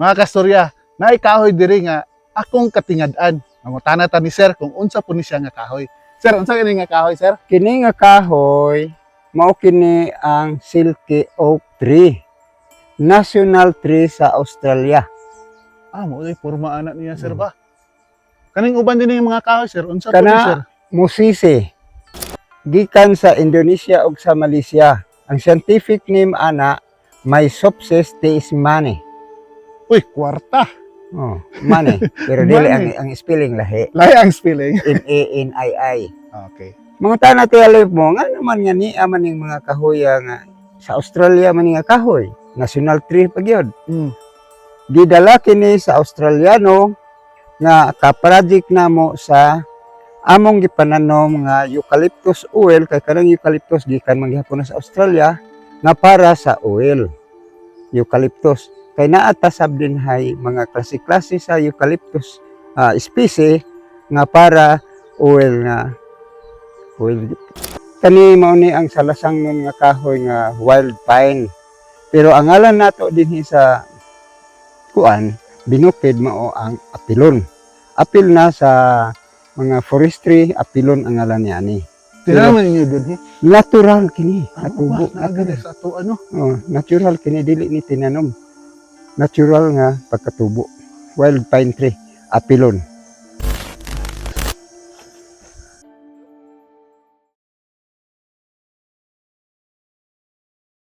Mga kastorya, na kahoy diri nga akong katingad-an. Mangutana ta ni sir kung unsa po ni siya nga kahoy. Sir, unsa kini nga kahoy, sir? Kini nga kahoy, mao kini ang silky oak tree. National tree sa Australia. Ah, mo ay porma ana niya, sir ba? Kaning uban din yung mga kahoy, sir. Unsa po Kana- ni sir? Musisi. Gikan sa Indonesia ug sa Malaysia. Ang scientific name ana Mysopsis teismani. Uy, kwarta. Oh, mani. Pero dili ang, ang spelling lahi. Lahi ang spelling. M A N I I. Okay. Mga tana tiyalip mo nga naman nga ni aman ning mga kahoy nga sa Australia man nga kahoy. National tree pa gyud. Mm. Gidala kini sa Australiano nga ka-project namo sa among gipananom nga eucalyptus oil kay kanang eucalyptus gikan man gihapon sa Australia nga para sa oil. Eucalyptus kay naa ta sabdin hay mga klase-klase sa eucalyptus ah, species nga para oil nga oil. Kani mao ni ang salasang nun nga kahoy nga wild pine. Pero ang ngalan nato dinhi sa kuan binukid mao ang apilon. Apil na sa mga forestry apilon ang ngalan niya ni. Tinaman ninyo dun, eh. natural kini sa to ano? oh, natural kini dili ni tinanom natural nga pagkatubo. Wild pine tree apilon